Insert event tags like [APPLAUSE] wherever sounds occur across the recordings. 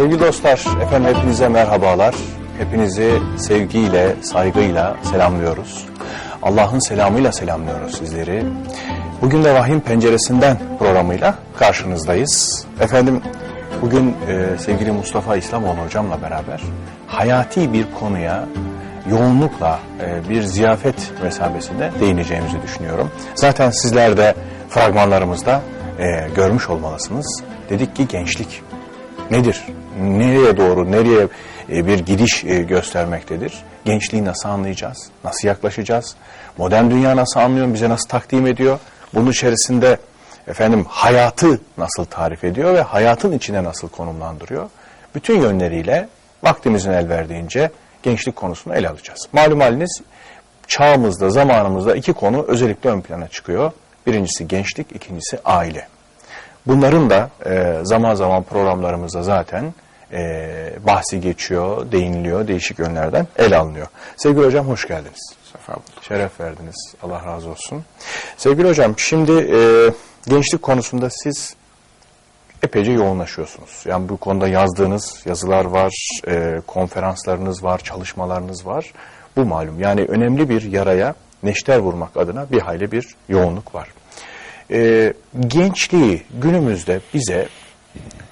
dostlar, efendim hepinize merhabalar. Hepinizi sevgiyle, saygıyla selamlıyoruz. Allah'ın selamıyla selamlıyoruz sizleri. Bugün de Vahyin Penceresinden programıyla karşınızdayız. Efendim bugün e, sevgili Mustafa İslamoğlu hocamla beraber hayati bir konuya yoğunlukla e, bir ziyafet mesabesinde değineceğimizi düşünüyorum. Zaten sizler de fragmanlarımızda e, görmüş olmalısınız. Dedik ki gençlik nedir? Nereye doğru, nereye e, bir gidiş e, göstermektedir? Gençliği nasıl anlayacağız? Nasıl yaklaşacağız? Modern dünya nasıl anlıyor, bize nasıl takdim ediyor? Bunun içerisinde efendim hayatı nasıl tarif ediyor ve hayatın içine nasıl konumlandırıyor? Bütün yönleriyle vaktimizin el verdiğince gençlik konusunu ele alacağız. Malum haliniz çağımızda, zamanımızda iki konu özellikle ön plana çıkıyor. Birincisi gençlik, ikincisi aile. Bunların da e, zaman zaman programlarımızda zaten e, bahsi geçiyor, değiniliyor, değişik yönlerden ele alınıyor. Sevgili hocam hoş geldiniz. Sefa bulduk. Şeref verdiniz. Allah razı olsun. Sevgili hocam şimdi e, gençlik konusunda siz epeyce yoğunlaşıyorsunuz. Yani bu konuda yazdığınız yazılar var, e, konferanslarınız var, çalışmalarınız var. Bu malum. Yani önemli bir yaraya neşter vurmak adına bir hayli bir yoğunluk var. E, gençliği günümüzde bize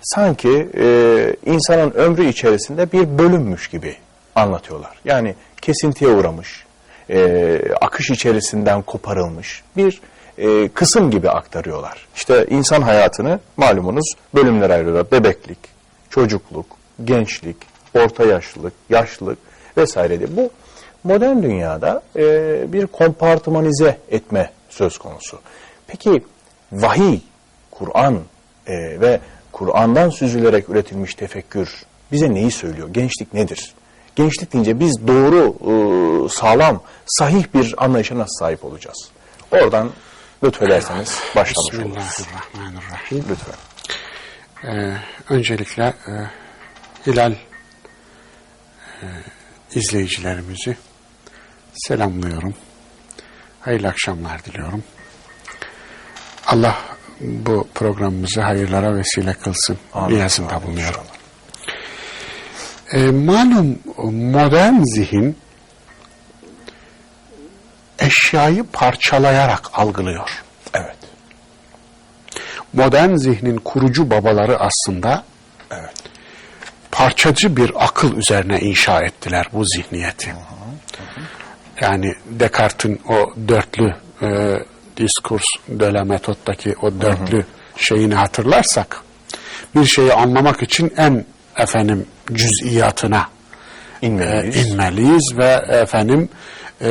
sanki e, insanın ömrü içerisinde bir bölünmüş gibi anlatıyorlar. Yani kesintiye uğramış, e, akış içerisinden koparılmış bir e, kısım gibi aktarıyorlar. İşte insan hayatını malumunuz bölümlere ayırıyorlar. Bebeklik, çocukluk, gençlik, orta yaşlılık, yaşlılık vesaire diye. Bu modern dünyada e, bir kompartmanize etme söz konusu. Peki vahiy, Kur'an e, ve Kur'an'dan süzülerek üretilmiş tefekkür bize neyi söylüyor? Gençlik nedir? Gençlik deyince biz doğru, e, sağlam, sahih bir anlayışa nasıl sahip olacağız? Oradan lütfederseniz başlamış oluruz. Bismillahirrahmanirrahim. Lütfen. Ee, öncelikle e, Hilal e, izleyicilerimizi selamlıyorum. Hayırlı akşamlar diliyorum. Allah bu programımızı hayırlara vesile kılsın. Niyazında bulunuyorum. E, malum modern zihin eşyayı parçalayarak algılıyor. Evet, Modern zihnin kurucu babaları aslında evet. parçacı bir akıl üzerine inşa ettiler bu zihniyeti. Yani Descartes'in o dörtlü e, diskurs de la metottaki o dörtlü şeyini hatırlarsak bir şeyi anlamak için en efendim cüz'iyatına İnmeliyiz. e, inmeliyiz ve efendim e,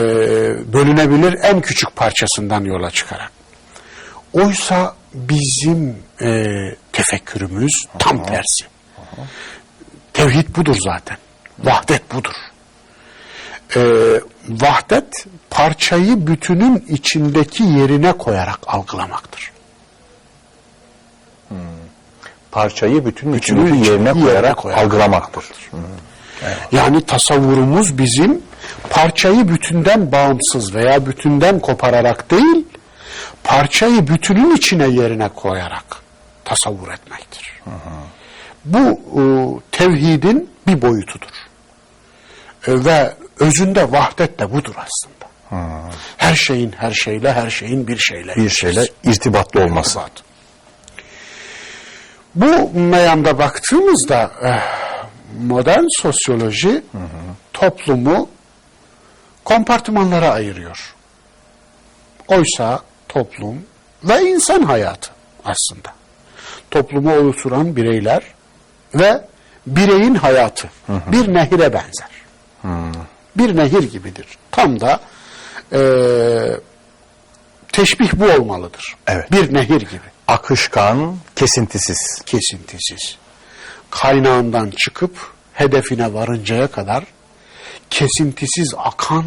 bölünebilir en küçük parçasından yola çıkarak. Oysa bizim e, tefekkürümüz tam tersi. Tevhid budur zaten. Vahdet budur. E, vahdet parçayı bütünün içindeki yerine koyarak algılamaktır. Parçayı bütün Bütünün bütünü yerine yerine koyarak koyarak algılamaktır. Yani tasavvurumuz bizim parçayı bütünden bağımsız veya bütünden kopararak değil, parçayı bütünün içine yerine koyarak tasavvur etmektir. Bu e, tevhidin bir boyutudur. E, ve özünde vahdet de budur aslında. Her şeyin her şeyle, her şeyin bir şeyle. Bir şeyle irtibatlı olması. irtibat. Bu meyanda baktığımızda eh, modern sosyoloji toplumu kompartımanlara ayırıyor. Oysa toplum ve insan hayatı aslında. Toplumu oluşturan bireyler ve bireyin hayatı bir nehire benzer. Bir nehir gibidir. Tam da eee, teşbih bu olmalıdır. Evet. Bir nehir gibi Akışkan, kesintisiz. kesintisiz. Kaynağından çıkıp hedefine varıncaya kadar kesintisiz akan,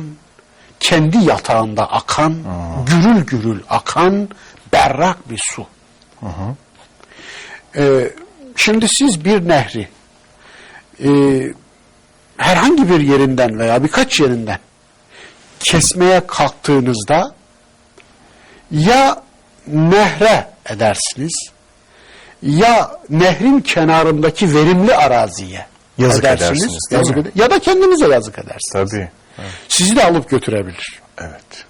kendi yatağında akan, gürül gürül akan berrak bir su. Ee, şimdi siz bir nehri e, herhangi bir yerinden veya birkaç yerinden kesmeye kalktığınızda ya nehre edersiniz ya nehrin kenarındaki verimli araziye Yazık edersiniz. edersiniz, yazık ede- ya da kendinize yazık edersiniz. Tabii. Sizi de alıp götürebilir. Evet.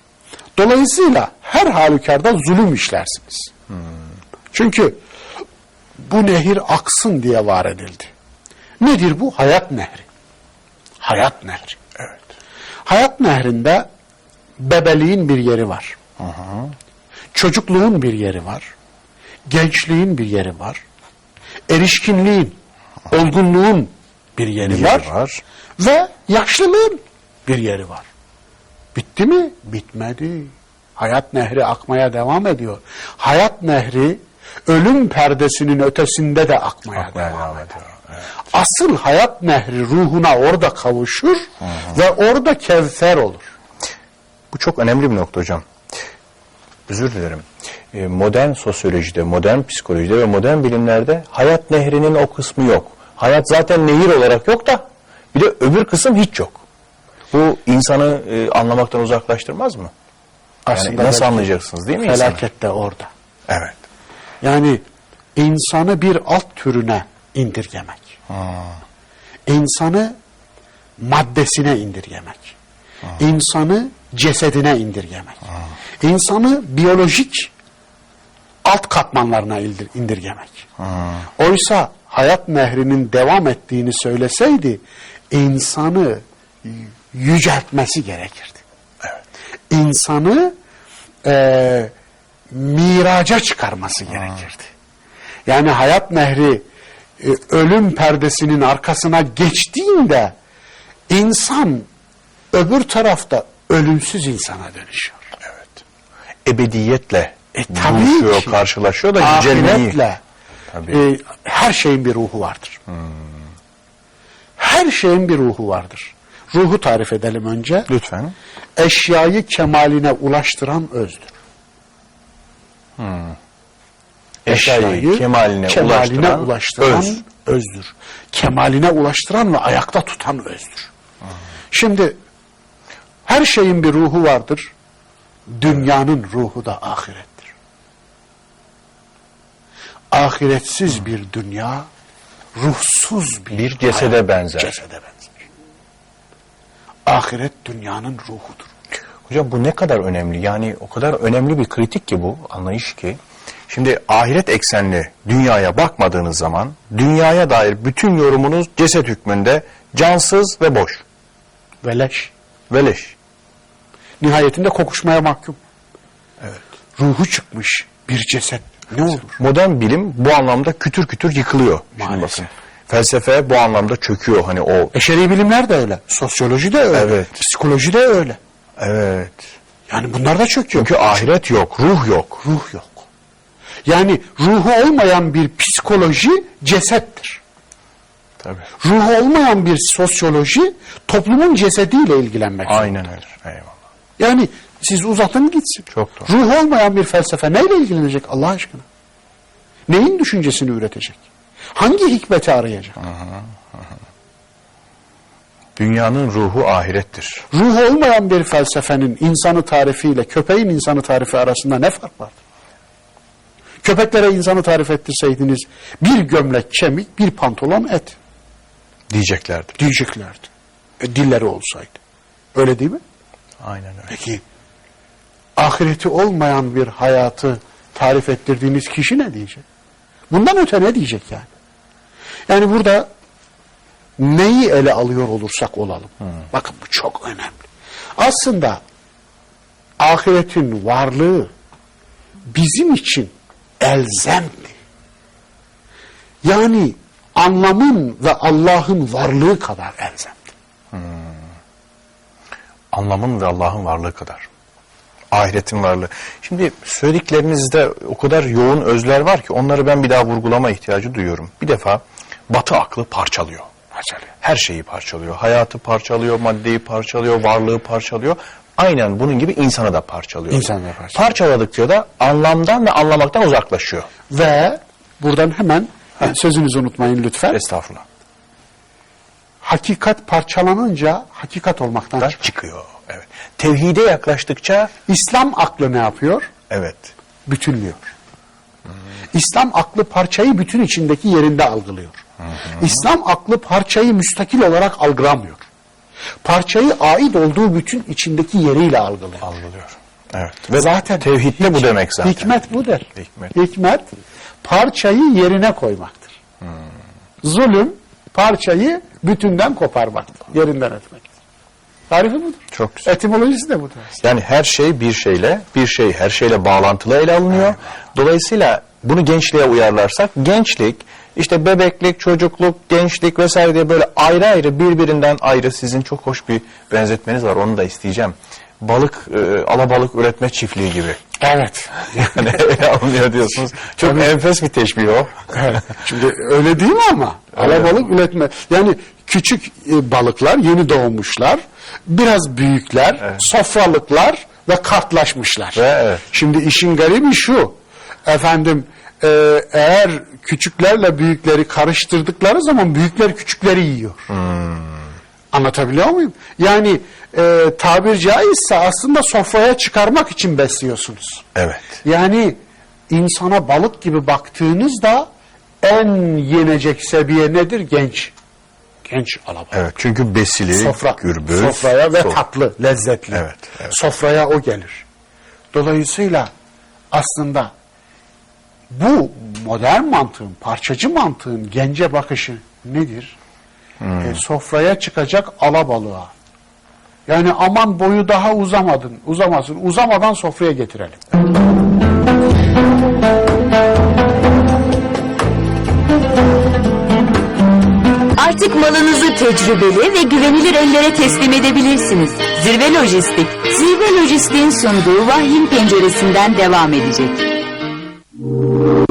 Dolayısıyla her halükarda zulüm işlersiniz. Çünkü bu nehir aksın diye var edildi. Nedir bu? Hayat nehri. Hayat nehri. Evet. Hayat nehrinde bebeliğin bir yeri var. Çocukluğun bir yeri var. Gençliğin bir yeri var. Erişkinliğin, olgunluğun bir yeri, Yeri var. var. Ve yaşlılığın bir yeri var. Bitti mi? Bitmedi. Hayat nehri akmaya devam ediyor. Hayat nehri ölüm perdesinin ötesinde de akmaya, Akmaya devam devam ediyor. ediyor. Evet. Asıl hayat nehri ruhuna orada kavuşur ve orada kevser olur. Bu çok önemli bir nokta hocam. Özür dilerim. Ee, Modern sosyolojide, modern psikolojide ve modern bilimlerde hayat nehrinin o kısmı yok. Hayat zaten nehir olarak yok da bir de öbür kısım hiç yok. Bu insanı e, anlamaktan uzaklaştırmaz mı? Yani Aslında nasıl belki anlayacaksınız değil mi insanı? Felaket de orada. Evet. Yani insanı bir alt türüne indirgemek. İnsanı maddesine indirgemek. İnsanı cesedine indirgemek. İnsanı biyolojik alt katmanlarına indir- indirgemek. Oysa hayat nehrinin devam ettiğini söyleseydi insanı yüceltmesi gerekirdi. Evet. İnsanı e, miraca çıkarması gerekirdi. Yani hayat nehri e, ölüm perdesinin arkasına geçtiğinde insan öbür tarafta ölümsüz insana dönüşüyor. Evet. Ebediyetle E, tabii buluşuyor, ki. karşılaşıyor da yücelmeyi. Ahiretle Tabii. e, her şeyin bir ruhu vardır. Her şeyin bir ruhu vardır. Ruhu tarif edelim önce. Lütfen. Eşyayı kemaline ulaştıran özdür. Eşyayı kemaline, ulaştıran, ulaştıran öz. özdür. Kemaline ulaştıran ve ayakta tutan özdür. Şimdi her şeyin bir ruhu vardır. Dünyanın ruhu da ahirettir. Ahiretsiz bir dünya ruhsuz bir, Bir cesede hayat- benzer. Cesede benzer. Ahiret dünyanın ruhudur. Hocam bu ne kadar önemli? Yani o kadar önemli bir kritik ki bu anlayış ki. Şimdi ahiret eksenli dünyaya bakmadığınız zaman dünyaya dair bütün yorumunuz ceset hükmünde cansız ve boş. Veleş. Ve leş. Nihayetinde kokuşmaya mahkum. Evet. Ruhu çıkmış bir ceset. Ne olur? Modern bilim bu anlamda kütür kütür yıkılıyor. Şimdi Maalesef. bakın. Felsefe bu anlamda çöküyor hani o. Beşeri bilimler de öyle. Sosyoloji de öyle. Evet. Psikoloji de öyle. Evet. Yani bunlar da çöküyor. Çünkü ahiret yok, ruh yok. ruh yok. Yani ruhu olmayan bir psikoloji cesettir. Tabii. Ruhu olmayan bir sosyoloji toplumun cesediyle ilgilenmek Aynen öyle. Eyvallah. Yani siz uzatın gitsin. Çok doğru. Ruhu olmayan bir felsefe neyle ilgilenecek Allah aşkına? Neyin düşüncesini üretecek? Hangi hikmeti arayacak? Dünyanın ruhu ahirettir. Ruhu olmayan bir felsefenin insanı tarifiyle köpeğin insanı tarifi arasında ne fark var? Köpeklere insanı tarif ettirseydiniz bir gömlek kemik, bir pantolon et Diyeceklerdir. diyeceklerdi. E, dilleri olsaydı. Öyle değil mi? Aynen öyle. Peki ahireti olmayan bir hayatı tarif ettirdiğiniz kişi ne diyecek? Bundan öte ne diyecek yani? Yani burada neyi ele alıyor olursak olalım. Bakın bu çok önemli. Aslında ahiretin varlığı bizim için elzemdi. Yani anlamın ve Allah'ın varlığı kadar elzemdi. anlamın ve Allah'ın varlığı kadar. Ahiretin varlığı. Şimdi söylediklerinizde o kadar yoğun özler var ki onları ben bir daha vurgulama ihtiyacı duyuyorum. Bir defa batı aklı parçalıyor. Parçalıyor. Her şeyi parçalıyor. Hayatı parçalıyor, maddeyi parçalıyor, varlığı parçalıyor. Aynen bunun gibi insanı da parçalıyor. İnsanı da parçalıyor. Parçaladıkça da anlamdan ve anlamaktan uzaklaşıyor. Ve buradan hemen sözünüzü unutmayın lütfen. Estağfurullah. Hakikat parçalanınca hakikat olmaktan çıkar. çıkıyor. Evet. Tevhide yaklaştıkça İslam aklı ne yapıyor? evet. Bütünlüyor. İslam aklı parçayı bütün içindeki yerinde algılıyor. İslam aklı parçayı müstakil olarak algılamıyor. Parçayı ait olduğu bütün içindeki yeriyle algılıyor. Algılıyor. Evet. Ve Zaten tevhid de bu demek zaten. Hikmet budur. Hikmet. Hikmet parçayı yerine koymaktır. Zulüm parçayı bütünden koparmaktır. Yerinden etmektir. Tarifi budur. Çok güzel. Etimolojisi de budur. Yani her şey bir şeyle, bir şey her şeyle bağlantılı ele alınıyor. Dolayısıyla bunu gençliğe uyarlarsak, gençlik, işte bebeklik, çocukluk, gençlik vesaire diye böyle ayrı ayrı birbirinden ayrı sizin çok hoş bir benzetmeniz var. Onu da isteyeceğim. Balık, e, alabalık üretme çiftliği gibi. Evet. [LAUGHS] Yani alınıyor diyorsunuz. Çok enfes bir teşbih o. Evet. Şimdi öyle değil mi ama? Alabalık üretme. Yani küçük e, balıklar yeni doğmuşlar. Biraz büyükler, sofralıklar ve kartlaşmışlar. Ve evet. Şimdi işin garibi şu. Efendim e, eğer küçüklerle büyükleri karıştırdıkları zaman büyükler küçükleri yiyor. Anlatabiliyor muyum? Yani e, tabir caizse aslında sofraya çıkarmak için besliyorsunuz. Evet. Yani insana balık gibi baktığınızda en yenecek seviye nedir? Genç. Genç alabalık. Evet. Çünkü besili, Sofra, gürbüz. sofraya ve sof- tatlı, lezzetli. Evet, evet. Sofraya o gelir. Dolayısıyla aslında bu modern mantığın, parçacı mantığın gence bakışı nedir? Hmm. E, sofraya çıkacak alabalığa. Yani aman boyu daha uzamadın, uzamasın. Uzamadan sofraya getirelim. Artık malınızı tecrübeli ve güvenilir ellere teslim edebilirsiniz. Zirve Lojistik, Zirve Lojistik'in sunduğu Vahyin Penceresinden devam edecek. Thank you.